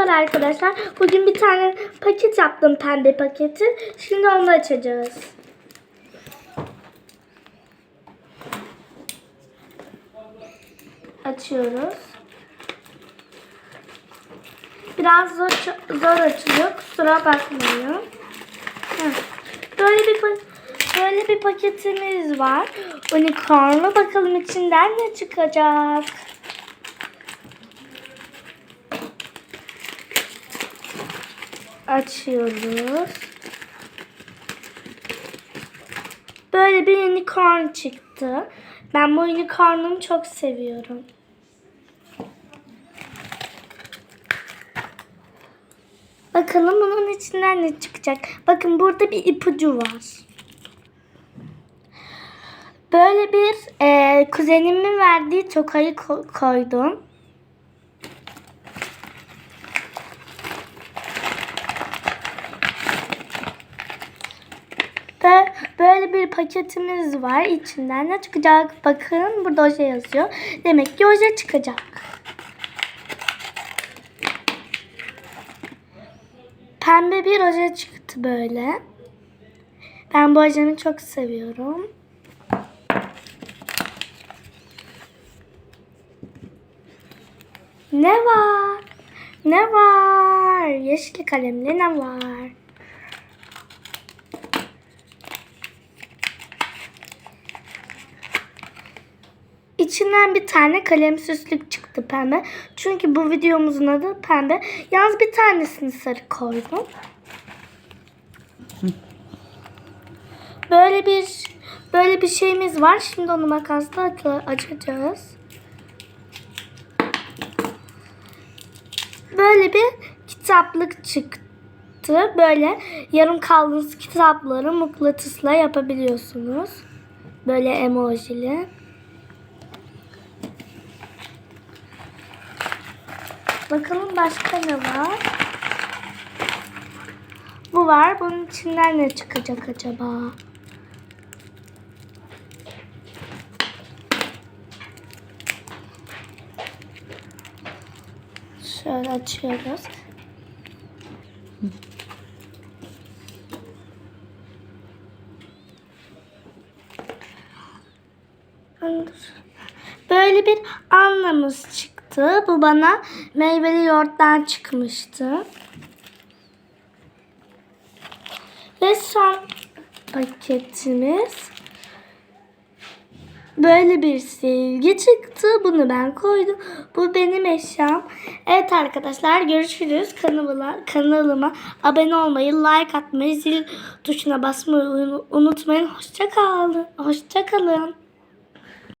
Merhabalar arkadaşlar. Bugün bir tane paket yaptım pembe paketi. Şimdi onu açacağız. Açıyoruz. Biraz zor, zor açılıyor. Kusura bakmayın. Böyle bir böyle bir paketimiz var. Unicorn'lu bakalım içinden ne çıkacak. Açıyoruz. Böyle bir unicorn çıktı. Ben bu unicorn'u çok seviyorum. Bakalım bunun içinden ne çıkacak. Bakın burada bir ipucu var. Böyle bir e, kuzenimin verdiği tokayı ko- koydum. Ve böyle bir paketimiz var. İçinden ne çıkacak? Bakın burada oje yazıyor. Demek ki oje çıkacak. Pembe bir oje çıktı böyle. Ben bu ojeyi çok seviyorum. Ne var? Ne var? Yeşil kalemli ne var? İçinden bir tane kalem süslük çıktı pembe. Çünkü bu videomuzun adı pembe. Yalnız bir tanesini sarı koydum. Böyle bir böyle bir şeyimiz var. Şimdi onu makasla aç- açacağız. Böyle bir kitaplık çıktı. Böyle yarım kaldığınız kitapları mıknatısla yapabiliyorsunuz. Böyle emojili. Bakalım başka ne var? Bu var. Bunun içinden ne çıkacak acaba? Şöyle açıyoruz. Böyle bir anlamız çıktı. Bu bana meyveli yoğurttan çıkmıştı. Ve son paketimiz böyle bir silgi çıktı. Bunu ben koydum. Bu benim eşyam. Evet arkadaşlar görüşürüz. Kanalıma, kanalıma abone olmayı, like atmayı, zil tuşuna basmayı unutmayın. Hoşça kalın. Hoşça kalın.